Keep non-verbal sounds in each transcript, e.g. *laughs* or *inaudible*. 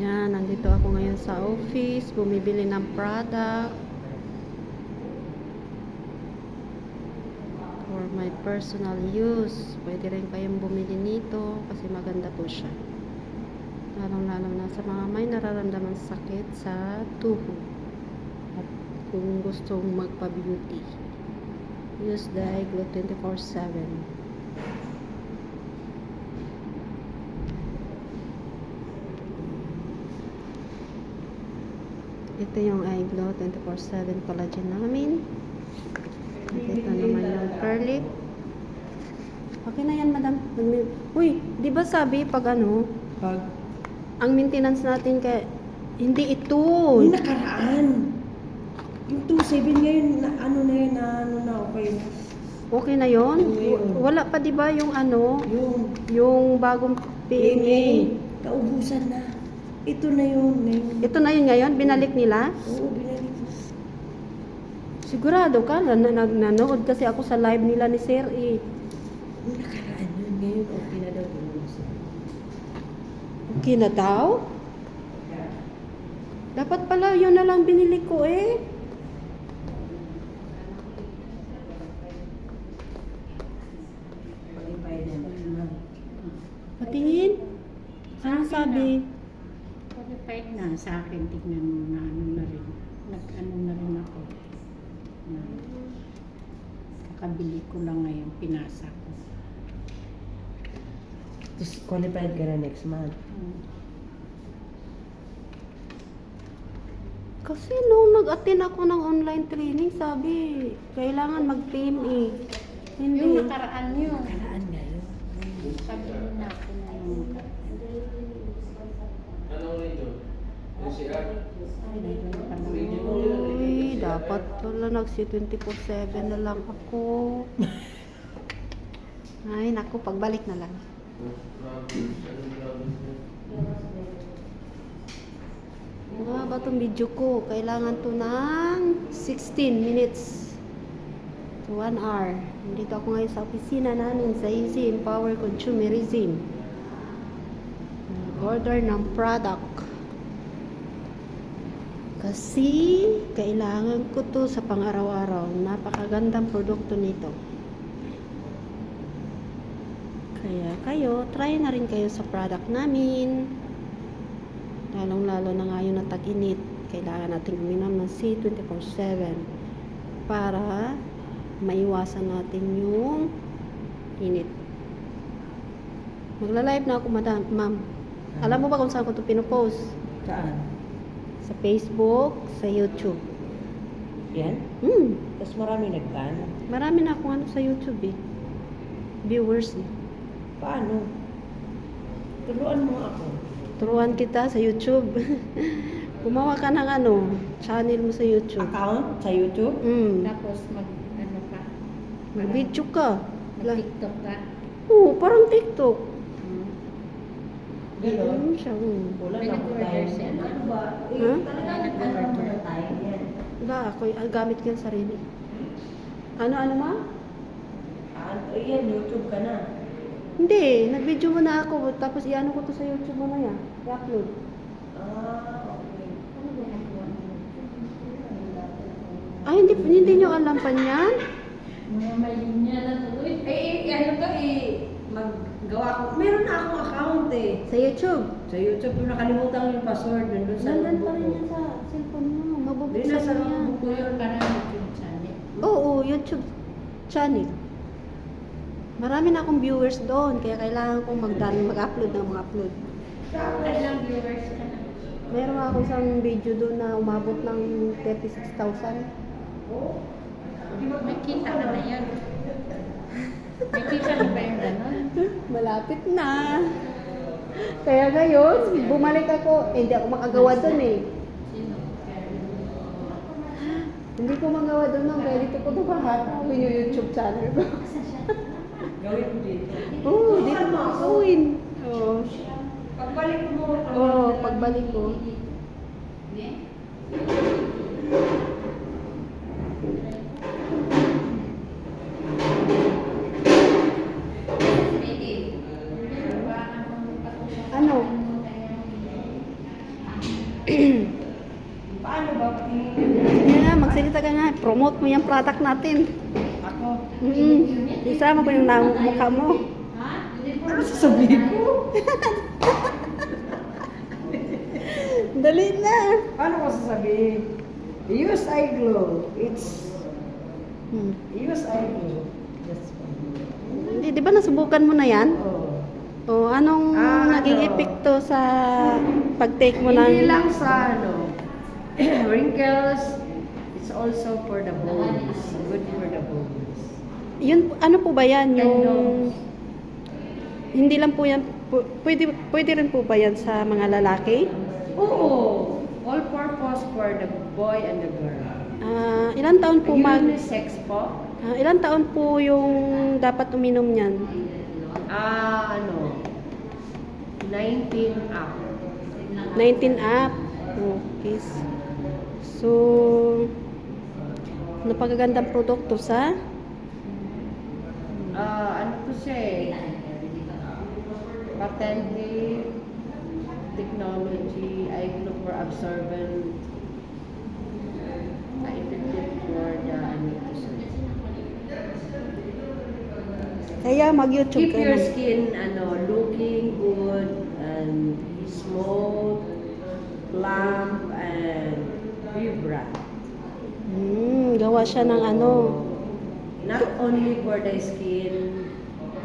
Yan, nandito ako ngayon sa office, bumibili ng product for my personal use. Pwede rin kayong bumili nito kasi maganda po siya. Lalong-lalo na sa mga may nararamdaman sakit sa tuhod. At kung gustong magpa-beauty. Use the Glow 24-7. Ito yung eye glow 24/7 collagen namin. At ito naman yung curly. Okay na yan, madam. Uy, di ba sabi pag ano, Pag ang maintenance natin kay hindi ito. yung nakaraan, yung 2.7 ngayon, na, ano na yun, na ano na, okay na. Okay na yon? Wala pa di ba yung ano, Yung yung bagong? PMA, kaubusan na. Ito na yun ngayon. Ito na yun ngayon, binalik nila. Oo, binalik. Sigurado ka, na, na, nanood kasi ako sa live nila ni Sir. Yung nakaraan yun, ngayon, okay na daw. Okay na daw? Dapat pala yun na lang binili ko eh. Patingin. Anong sabi? Na sa akin, tignan mo na ano na rin. Nag-ano na rin ako. Na, kakabili ko lang ngayon, pinasa ko. Tapos qualified ka na next month. Hmm. Kasi nung nag-attend ako ng online training, sabi, kailangan mag-PMA. Hindi. Yung nakaraan yun. Nakaraan ngayon. Sabi na ako na yung Uy, dapat pala nagsi 24-7 na lang ako. Ay, naku, pagbalik na lang. Mga ba itong video ko? Kailangan to ng 16 minutes to 1 hour. Nandito ako ngayon sa opisina namin sa Easy Empower Consumerism. Order ng product. Kasi kailangan ko to sa pang-araw-araw. Napakagandang produkto nito. Kaya kayo, try na rin kayo sa product namin. Lalong-lalo na ngayon na tag-init. Kailangan natin uminom ng C 24-7 para maiwasan natin yung init. Magla-live na ako, madam, ma'am. Alam mo ba kung saan ko ito pinopost? Saan? Sa Facebook, sa YouTube. Yan? Hmm, Tapos marami nag-ban. marami na akong ano sa YouTube eh. Viewers eh. Paano? Turuan mo ako. Turuan kita sa YouTube. *laughs* Gumawa ka ng ano, channel mo sa YouTube. Account sa YouTube? Hmm, Tapos mag, ano ka, mag-video ka. Mag-tiktok ka. Oo, parang TikTok. Hmm. Ganon. Ano siya. Wala na time. siya. Ano ba? Eh, ano nag-order. mo na time yan. Wala, ako, ah, gamit ko yung sarili. Ano, ano ma? Ah, yan, YouTube ka na. Hindi, nag-video mo na ako, tapos iano ko to sa YouTube mo na yan. I-upload. Ah, okay. Ano? Ay, hindi, hindi nyo alam pa niyan? May linya na tuloy. Eh, eh, ano to eh, maggawa ko. Meron na akong account eh. Sa YouTube. Sa YouTube, yung nakalimutan ko yung password nandun sa Nandun pa rin yan sa cellphone mo. Mabubuksan na sa mo yan. notebook ko yun. Para YouTube channel. Oo, YouTube channel. Marami na akong viewers doon, kaya kailangan kong magdan mag-upload ng mga upload. Ilang viewers ka na? Meron ako isang video doon na umabot ng 36,000. May kita ka na yan. May kita na ba yung gano'n? Malapit na. Kaya ngayon, bumalik ako. Eh, hindi ako makagawa doon eh. Hindi ko magawa doon ng kaya dito ko nabahatawin yung YouTube channel ko. Gawin mo dito. Oo, dito ko gawin. Oo. Pagbalik mo. Oo, pagbalik ko. Ano? Promote mo yung product natin. Ako, Mm. Isama ko yung mukha mo. ano sasabihin ko? *laughs* Dali na. Ano ko sasabihin? Use eye glow. It's Hmm. use eye glow. That's fine. Di, di ba nasubukan mo na yan? Oh. O anong Ah, naging ano? epekto sa pag-take mo ng... Hindi lang sa ano, *clears throat* wrinkles, it's also for the bones. Good for the bones. Yun, ano po ba yan? Yung... Hindi lang po yan... pu- Pwede, pwede rin po ba yan sa mga lalaki? Oo. All purpose for the boy and the girl. Ah, ilan taon po mag... Unisex po. ah, ilan taon po yung dapat uminom niyan? Ah, ano, 19 up. 19 up. Okay. So, napakagandang produkto sa Ah, ano to siya eh? Patente technology, eye glow for absorbent, ah, effective for the ano to siya. Kaya mag-YouTube Keep ka your na. skin ano looking good and smooth, plump and vibrant. Gawa siya ng ano. Not only for the skin,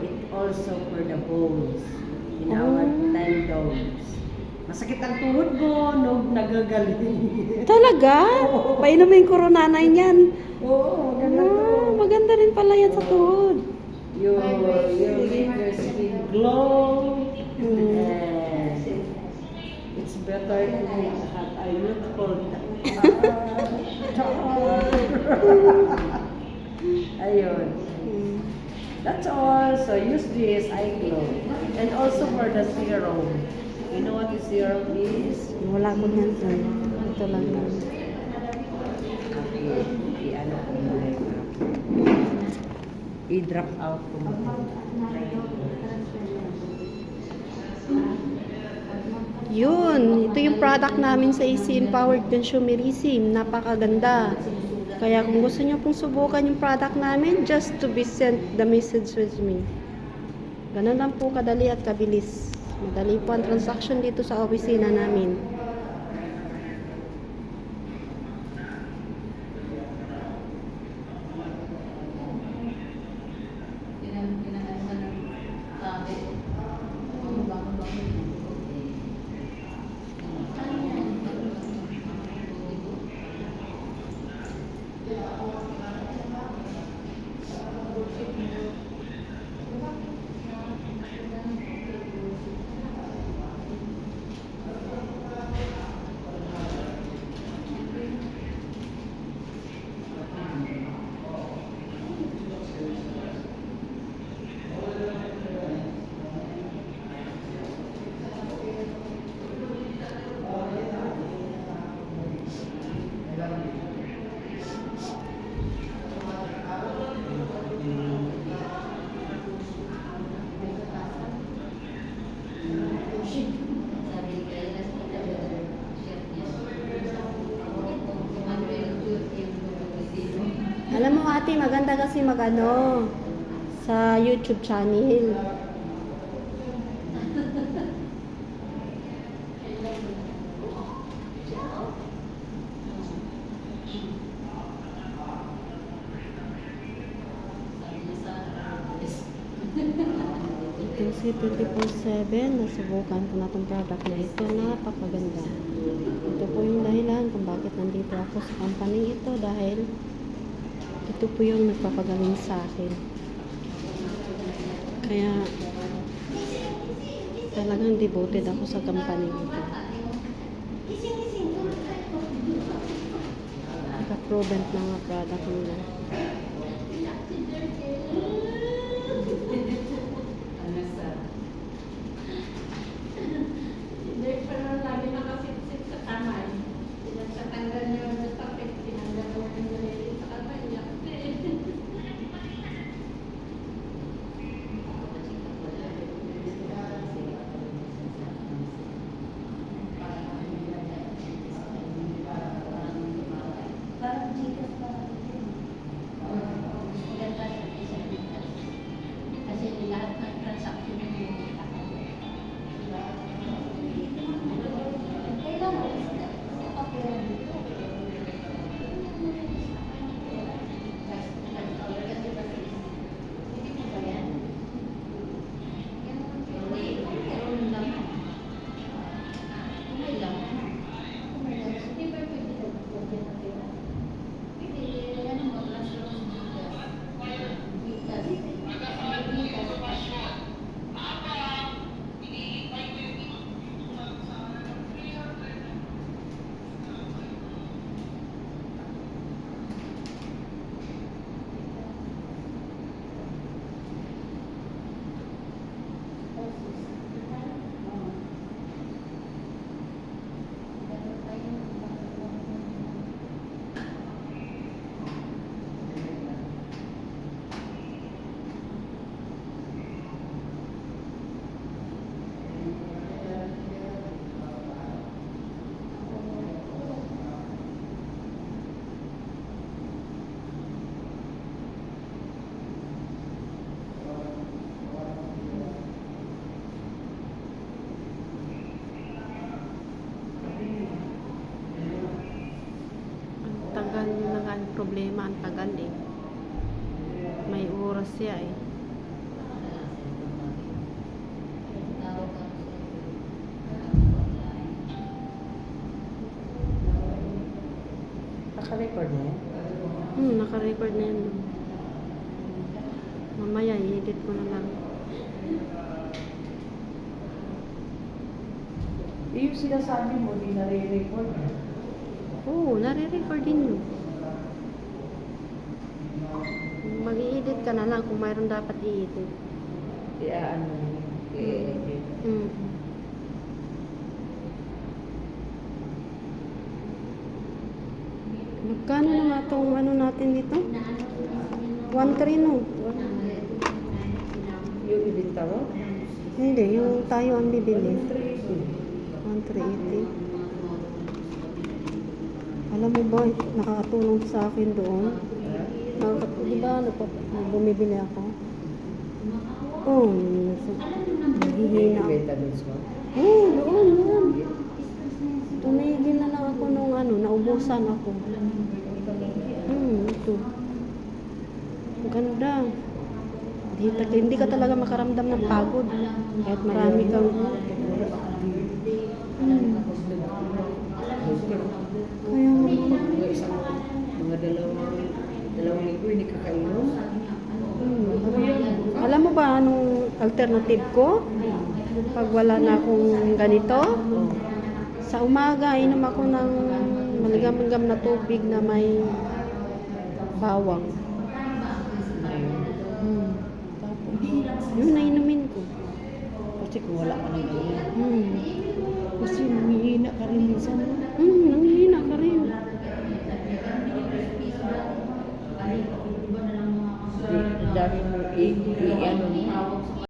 it also for the bones in our Oh. tendons. Masakit ang tuhod mo, no, nagagaling. Talaga? Painumin ko rin nanay niyan. Oo, maganda to. Ah, maganda rin pala yan sa tuhod. You, you make your skin glow and it's better to have a youthful Ayun. That's all. So use this eye glow. And also for the serum. You know what the serum is? Wala ko niyan sir. Ito lang yan. Okay. I-ano ko app. I-drop out ko muna. Yun, ito yung product namin sa AC Empowered Consumerism. Napakaganda. Kaya kung gusto nyo pong subukan yung product namin, just to be sent the message with me. Ganun lang po kadali at kabilis. Madali po ang transaction dito sa opisina namin. Ate, maganda kasi magano sa YouTube channel. Itong si 24-7, nasubukan ko na itong product na ito. Napakaganda. Ito po yung dahilan kung bakit nandito ako sa company ito dahil ito po yung nagpapagaling sa akin. Kaya talagang devoted ako sa company ito. Naka-proven na nga product nila. Hindi pa na lagi problema, ang tagal eh. May oras siya eh. Naka-record na yan? Hmm, naka-record na yan. Mamaya, i-edit ko na lang. Eh, yung sinasabi mo, di nare-record. Oo, nare-record din yun. Mag-i-edit ka na lang kung mayroon dapat i-edit. Kaya ano, i-edit. Hmm. Magkano na nga itong ano natin dito? 1.3 no? Yung ibinta mo? Hindi, yung tayo ang bibili. 1.3. 1.380. Alam mo ba, nakakatulong sa akin doon. Nakakatulong, di ba, bumibili ako? Oo, oh, naghihina dun sa Oo, oh, doon, doon. Tumigil na lang ako nung ano, naubusan ako. Hmm, ito. Ang Ganda. Hindi, ta- hindi ka talaga makaramdam ng pagod. Kahit marami kang... Hmm. Kaya. Mga mga dalawang, dalawang linggo, hindi ka kainom. Hmm. Alam mo ba anong alternative ko? Pag wala na akong ganito, Oh. sa umaga, inom ako ng maligam-ligam na tubig na may bawang. Hmm. Tapos, yun na inumin ko. Kasi kung wala ka ng ganyan. Hmm. Kasi humihina ka rin minsan. no? H-E-M